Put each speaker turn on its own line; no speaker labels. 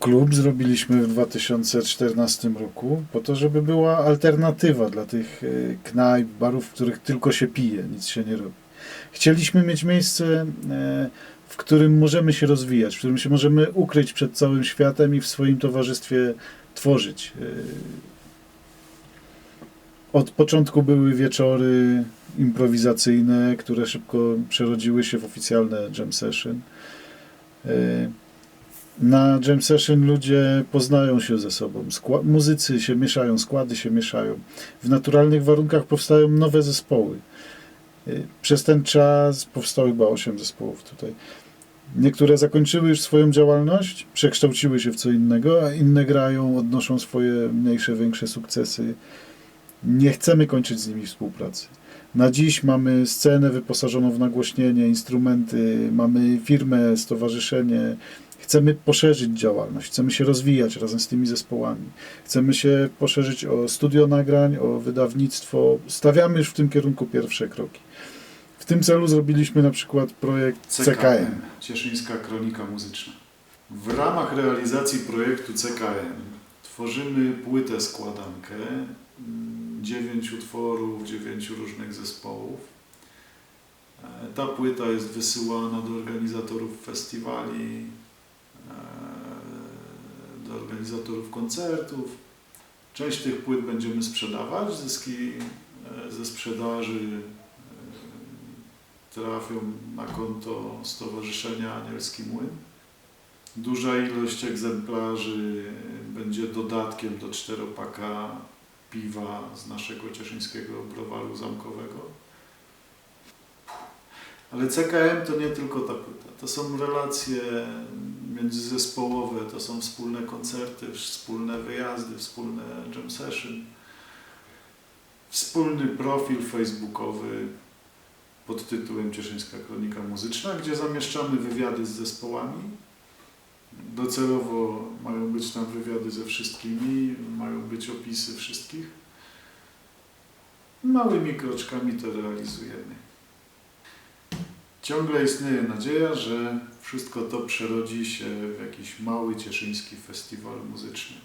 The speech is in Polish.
klub zrobiliśmy w 2014 roku po to, żeby była alternatywa dla tych e, knajp, barów, w których tylko się pije, nic się nie robi. Chcieliśmy mieć miejsce, e, w którym możemy się rozwijać, w którym się możemy ukryć przed całym światem i w swoim towarzystwie tworzyć. E, Od początku były wieczory improwizacyjne, które szybko przerodziły się w oficjalne jam session. Na jam session ludzie poznają się ze sobą, skła- muzycy się mieszają, składy się mieszają. W naturalnych warunkach powstają nowe zespoły. Y, Przez ten czas powstało chyba 8 zespołów tutaj. Niektóre zakończyły już swoją działalność, przekształciły się w co innego, a inne grają, odnoszą swoje mniejsze, większe sukcesy. Nie chcemy kończyć z nimi współpracy. Na dziś mamy scenę wyposażoną w nagłośnienie, instrumenty, mamy firmę, stowarzyszenie. Chcemy poszerzyć działalność, chcemy się rozwijać razem z tymi zespołami. Chcemy się poszerzyć o studio nagrań, o wydawnictwo. Stawiamy już w tym kierunku pierwsze kroki. W tym celu zrobiliśmy na przykład projekt CKM.
Cieszyńska Kronika Muzyczna. W ramach realizacji projektu CKM tworzymy płytę składankę mm, dziewięć utworów, dziewięciu różnych zespołów. E, Ta płyta jest wysyłana do organizatorów festiwali, e, do organizatorów koncertów. Część tych płyt będziemy sprzedawać. Zyski e, ze sprzedaży e, trafią na konto Stowarzyszenia Anielski Młyn. Duża ilość egzemplarzy będzie dodatkiem do czteropaka piwa z naszego cieszyńskiego browaru zamkowego. Ale CKM to nie tylko ta płyta. To są relacje międzyzespołowe, to są wspólne koncerty, wspólne wyjazdy, wspólne jam session. Wspólny profil facebookowy pod tytułem Cieszyńska Kronika Muzyczna, gdzie zamieszczamy wywiady z zespołami. Docelowo mają być tam wywiady ze wszystkimi, mają być opisy wszystkich. Małymi kroczkami to realizujemy. Ciągle istnieje nadzieja, że wszystko to przerodzi się w jakiś mały cieszyński festiwal muzyczny.